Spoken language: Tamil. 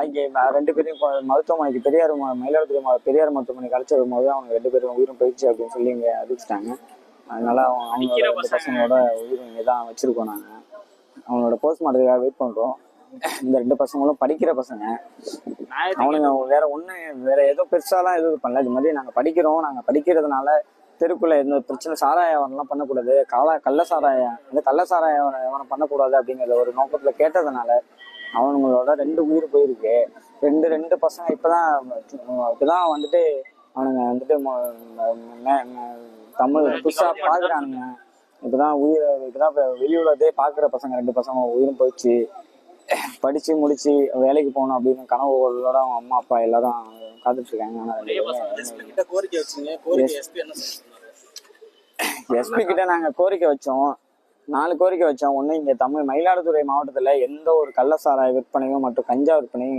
பாக்கி ம- ரெண்டு இப்போ மருத்துவமனைக்கு பெரியார் மயிலாடுதுறை பெரியார் மருத்துவமனைக்கு அழைச்சி வரும்போது அவங்க ரெண்டு பேரும் உயிரும் போயிடுச்சு அப்படின்னு சொல்லி இங்கே அறிவிச்சிட்டாங்க. அதனால அவங்க அவங்களோட ரெண்டு பசங்களோட உயிரும் இங்கே தான் வச்சிருக்கோம் நாங்கள் அவங்களோட போஸ்ட்மார்ட்டத்துக்காக வெயிட் பண்ணுறோம் இந்த ரெண்டு பசங்களும் படிக்கிற பசங்க. அவனுங்க வேற ஒண்ணு வேற ஏதோ பெருசாலாம் எதுவும் பண்ணல. இது மாதிரி நாங்க படிக்கிறோம். நாங்க படிக்கிறதுனால தெருக்குள்ள எந்த பிரச்சனை சாராய வியாபாரம்லாம் பண்ணக்கூடாது. கால கள்ள சாராய இந்த கள்ள சாராய வியாபாரம் பண்ணக்கூடாது அப்படிங்கிற ஒரு நோக்கத்துல கேட்டதுனால அவனுங்களோட ரெண்டு உயிர் போயிருக்கு. ரெண்டு ரெண்டு பசங்க இப்பதான் இப்பதான் வந்துட்டு அவனுங்க வந்துட்டு தமிழ் புதுசா பாக்குறானுங்க. இப்பதான் உயிர் இப்பதான் இப்ப வெளியுலகத்தே பாக்குற பசங்க ரெண்டு பசங்க உயிரும் போயிடுச்சு. படிச்சு முடிச்சு வேலைக்கு போகணும் அப்படின்னு கனவுகளோட அவங்க அம்மா அப்பா எல்லாரும் காத்துட்டு இருக்காங்க. ஆனா ரெண்டு பேரும் கிட்ட கோரிக்கை வச்சீங்க? கோரிக்கை எஸ்பி கிட்ட நாங்க கோரிக்கை வச்சோம். நாலு கோரிக்கை வச்சோம் ஒன்று இங்கே தமிழ் மயிலாடுதுறை மாவட்டத்தில் எந்த ஒரு கள்ளசாராய விற்பனையும் மற்றும் கஞ்சா விற்பனையும்